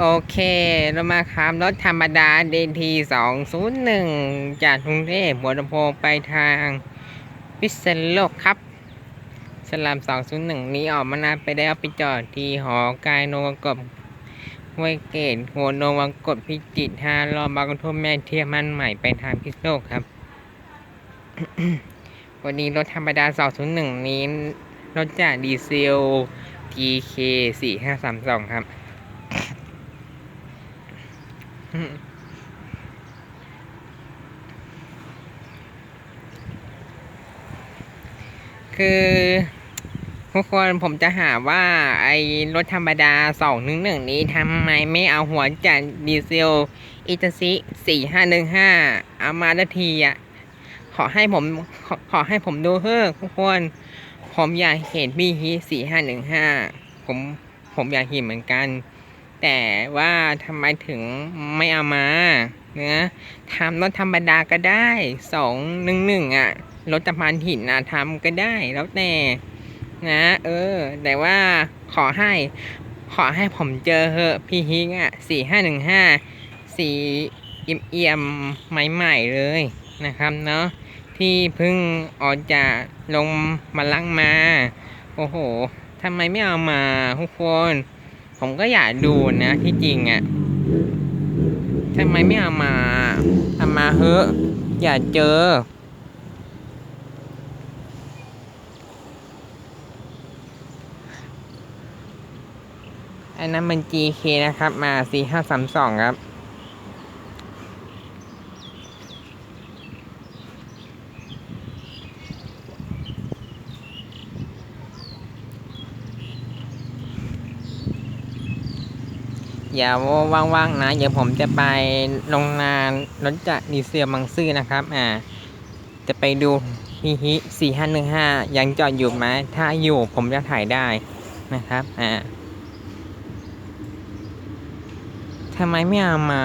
โอเค เรามาครับรถธรรมดา DT 201จากกรุงเทพหัวลำโพงไปทางพิษณุโลกครับสลาม201นี้ออกมานาไปแล้วไปจอดที่หอกายโนวกบห้วยเกตหัวโนวังกบพิจิตรฮารอบางกระทุ่มแม่เทียมันใหม่ไปทางพิษโลกครับ วันนี้รถธรรมดา 201 นี้ รถจากดีเซล TK 4532 ครับ คือทุกคนผมจะหาว่าไอ้รถธรรมดาสองหนึ่งหนึ่งนี้ทำไมไม่เอาหัวจากดีเซลอิตาซิสี่ห้าหนึ่งห้าเอามาทันทีอะ ขอให้ผมขอขอให้ผมดูเฮ้อะทุกคน ผมอยากเห็นพีฮีสี่ห้าหนึ่งห้าผมผมอยากเห็นเหมือนกัน แต่ว่าทำไมถึงไม่เอามาเนะทำรถธรรมดาก็ได้สองหนึ่งหนึ่งอะรถตะพานหินอะทำก็ได้แล้วแต่นะเออ แต่ว่าขอให้ ขอให้ผมเจอเหอะพี่ฮิกอะสี่ห้าหนึ่งห้าสี่เอี่ยมเอี่ยมๆใหม่ๆเลยนะครับเนาะที่เพิ่งออกจากลงมาลังมา โอ้โหทำไมไม่เอามาทุกคน ผมก็อยากดูนะที่จริงอะ่ะทำไมไม่เอามาเอามาเฮอะอยากเจอ อันนั้นมัน GK นะครับ มา 4532 ครับ อย่าว่างๆนะ เดี๋ยวผมจะไปโรงงานรถจักรดีเซลบางซื่อนะครับ อ่า จะไปดูฮิฮิ4515ยังจอดอยู่ไหมถ้าอยู่ผมจะถ่ายได้นะครับ อ่าทำไมไม่เอามา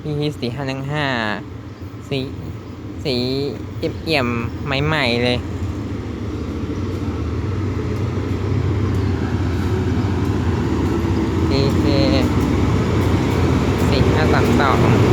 พีฮีสี่ห้าหนึ่งห้าสีสีเอี่ยมๆใหม่ๆเลย ดีเค สี่ห้าสามสอง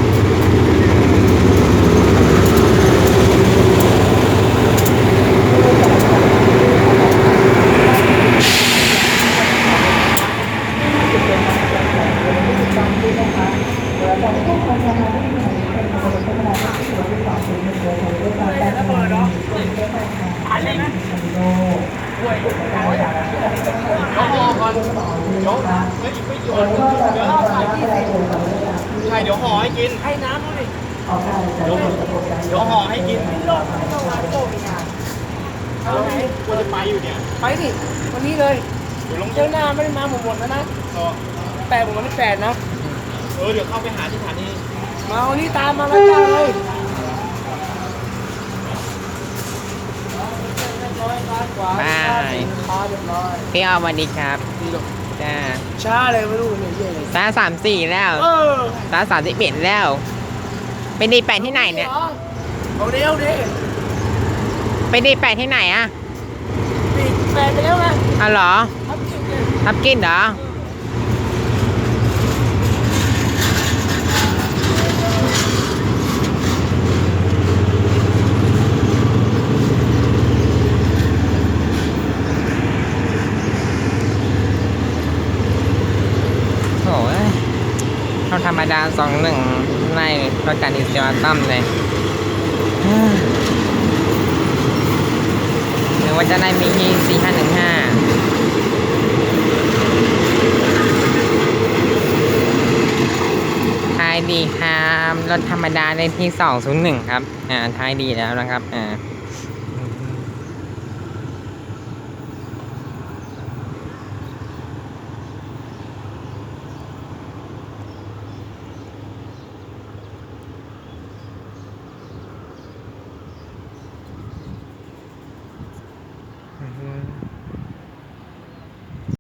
ใช่ เดี๋ยวห่อให้กิน ให้น้ำด้วยเดี๋ยวเดี๋ยวห่อให้กินโลกไม่ต้องมาโลกอีกอะเอาไหนควรจะไปอยู่เนี่ยไปดิวันนี้เลยเดี๋ยวลงเจ้าหน้าไม่ได้มาหมดหมดแล้วนะเออแปดผมวันที่แปดนะ เออเดี๋ยวเข้าไปหาที่สถานีมาวันนี้ตามมาแล้วจ้าเลยบายพาเรียบร้อยพี่เอาวันดีครับดีลูก จ้าช้าเลยไม่รู้เนี่ยเยี่ยเลยตาสามสี่แล้วเออตาสามสิบเอ็ดแล้วเป็นดีแปดที่ไหนเนี่ยเอาเดี๋ยวดิเป็นดีแปดที่ไหนอะปีกแปดไปแล้วไงอ๋อเหรอทับจิตเลยทับกินเหรอโอ้ย เขาธรรมดาสองหนึ่งในรถจักรดีเซลตั้มเลยหรือว่าจะได้มีที่สี่ห้าหนึ่งห้าท้ายดีครับรถธรรมดาได้ที่สองศูนย์หนึ่งครับ อ่าท้ายดีแล้วนะครับ อ่า